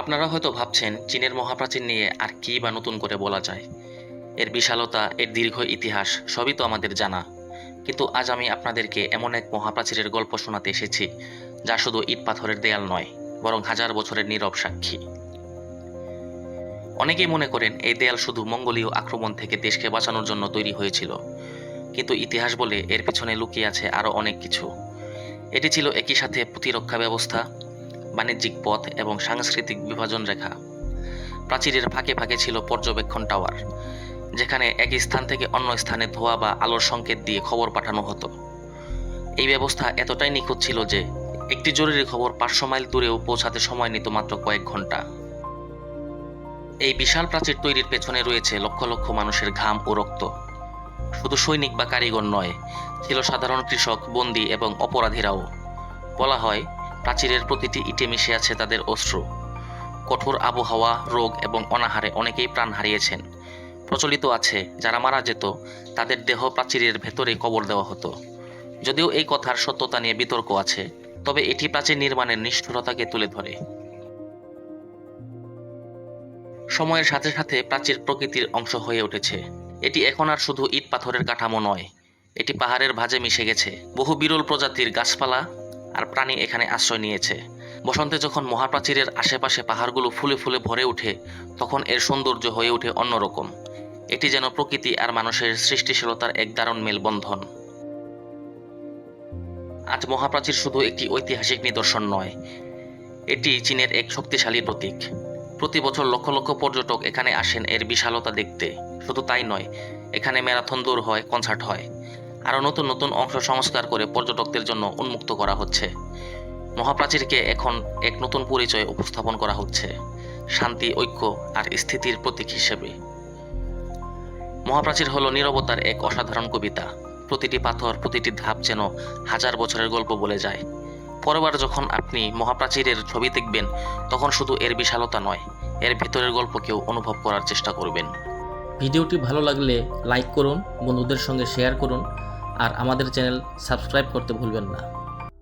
আপনারা হয়তো ভাবছেন, চীনের মহাপ্রাচীর নিয়ে আর কী বা নতুন করে বলা যায়। এর বিশালতা, এর দীর্ঘ ইতিহাস, সবই তো আমাদের জানা। কিন্তু আজ আমি আপনাদেরকে এমন এক মহাপ্রাচীরের গল্প শোনাতে এসেছি, যা শুধু ইট পাথরের দেয়াল নয়, বরং হাজার বছরের নীরব সাক্ষী। অনেকেই মনে করেন, এই দেয়াল শুধু মঙ্গোলীয় আক্রমণ থেকে দেশকে বাঁচানোর জন্য তৈরি হয়েছিল। কিন্তু ইতিহাস বলে এর পিছনে লুকিয়ে আছে আরও অনেক কিছু। এটি ছিল একই সাথে প্রতিরক্ষা ব্যবস্থা বাণিজ্যিক পথ এবং সাংস্কৃতিক বিভাজন রেখা। প্রাচীরের ফাঁকে ফাঁকে ছিল পর্যবেক্ষণ টাওয়ার, যেখানে এক স্থান থেকে অন্য স্থানে ধোয়া বা আলোর সংকেত দিয়ে খবর পাঠানো হতো। এই ব্যবস্থা এতটাই নিখুঁত ছিল যে, একটি জরুরি খবর পাঁচশো মাইল দূরেও পৌঁছাতে সময় নিত মাত্র কয়েক ঘণ্টা। এই বিশাল প্রাচীর তৈরির পেছনে রয়েছে লক্ষ লক্ষ মানুষের ঘাম ও রক্ত। শুধু সৈনিক বা কারিগর নয়, ছিল সাধারণ কৃষক, বন্দী এবং অপরাধীরাও। বলা হয় প্রাচীরের প্রতিটি ইটে মিশে আছে তাদের অশ্রু। কঠোর আবহাওয়া, রোগ এবং অনাহারে অনেকেই প্রাণ হারিয়েছেন। প্রচলিত আছে, যারা মারা যেত, তাদের দেহ প্রাচীরের ভেতরে কবর দেওয়া হতো। যদিও এই কথার সত্যতা নিয়ে বিতর্ক আছে, তবে এটি প্রাচীর নির্মাণের নিষ্ঠুরতাকে তুলে ধরে। সময়ের সাথে সাথে প্রাচীর প্রকৃতির অংশ হয়ে উঠেছে। এটি এখন আর শুধু ইট পাথরের কাঠামো নয়, এটি পাহাড়ের ভাঁজে মিশে গেছে। বহু বিরল প্রজাতির গাছপালা আর প্রাণী এখানে আশ্রয় নিয়েছে। বসন্তে যখন মহাপ্রাচীরের আশেপাশে পাহাড়গুলো ফুলে ফুলে ভরে ওঠে, তখন এর সৌন্দর্য হয়ে ওঠে অন্যরকম। এটি যেন প্রকৃতি আর মানুষের সৃষ্টিশীলতার এক দারুণ মেলবন্ধন। আজ মহাপ্রাচীর শুধু একটি ঐতিহাসিক নিদর্শন নয়, এটি চীনের এক শক্তিশালী প্রতীক। প্রতি বছর লক্ষ লক্ষ পর্যটক এখানে আসেন এর বিশালতা দেখতে। শুধু তাই নয়, এখানে ম্যারাথন দৌড় হয়, কনসার্ট হয়। আরও নতুন নতুন অংশ সংস্কার করে পর্যটকদের জন্য উন্মুক্ত করা হচ্ছে। মহাপ্রাচীরকে এখন এক নতুন পরিচয় উপস্থাপন করা হচ্ছে, শান্তি, ঐক্য আর স্থিতির প্রতীক হিসেবে। মহাপ্রাচীর হলো নীরবতার এক অসাধারণ কবিতা। প্রতিটি পাথর, প্রতিটি ধাপ যেন হাজার বছরের গল্প বলে যায়। পরেরবার যখন আপনি মহাপ্রাচীরের ছবি দেখবেন, তখন শুধু এর বিশালতা নয়, এর ভেতরের গল্পকেও অনুভব করার চেষ্টা করবেন। ভিডিওটি ভালো লাগলে লাইক করুন, বন্ধুদের সঙ্গে শেয়ার করুন আর আমাদের চ্যানেল সাবস্ক্রাইব করতে ভুলবেন না।